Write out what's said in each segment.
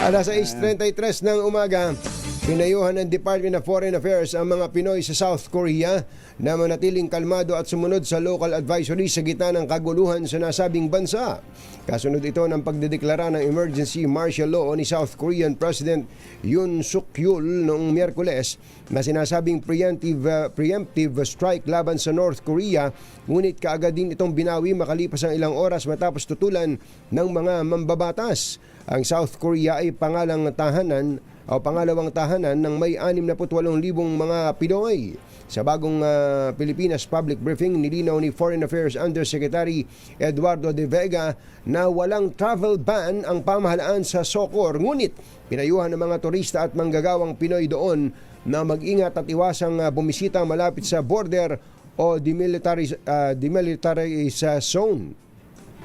Alas 6.33 ng umaga, pinayuhan ng Department of Foreign Affairs ang mga Pinoy sa South Korea na manatiling kalmado at sumunod sa local advisory sa gitna ng kaguluhan sa nasabing bansa. Kasunod ito ng pagdedeklara ng emergency martial law ni South Korean President Yoon Suk Yeol noong Miyerkules na sinasabing preemptive, uh, preemptive strike laban sa North Korea ngunit kaagad din itong binawi makalipas ang ilang oras matapos tutulan ng mga mambabatas. Ang South Korea ay pangalang tahanan o pangalawang tahanan ng may 68,000 mga Pinoy. Sa bagong ah, Pilipinas public briefing, nilinaw ni Foreign Affairs Undersecretary Eduardo De Vega na walang travel ban ang pamahalaan sa Socor. Ngunit pinayuhan ng mga turista at manggagawang Pinoy doon na mag-ingat at iwasang ah, bumisita malapit sa border o demilitariz- ah, demilitarized zone.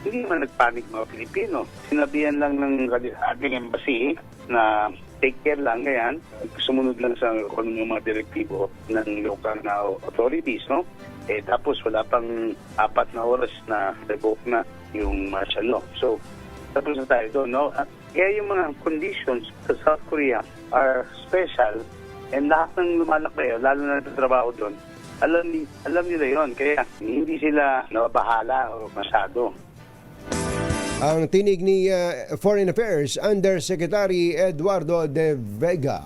Hindi naman nagpanik mga Pilipino. Sinabihan lang ng ating embassy na take care lang ganyan, sumunod lang sa kung ano yung mga direktibo ng local na authorities, no? Eh, tapos wala pang apat na oras na revoke na yung martial law. So, tapos na tayo doon, no? Kaya yung mga conditions sa South Korea are special and lahat ng lumalaki, lalo na nagtatrabaho doon, alam, alam nila yon Kaya hindi sila nabahala o masyado. Ang tinig ni uh, Foreign Affairs Undersecretary Eduardo De Vega.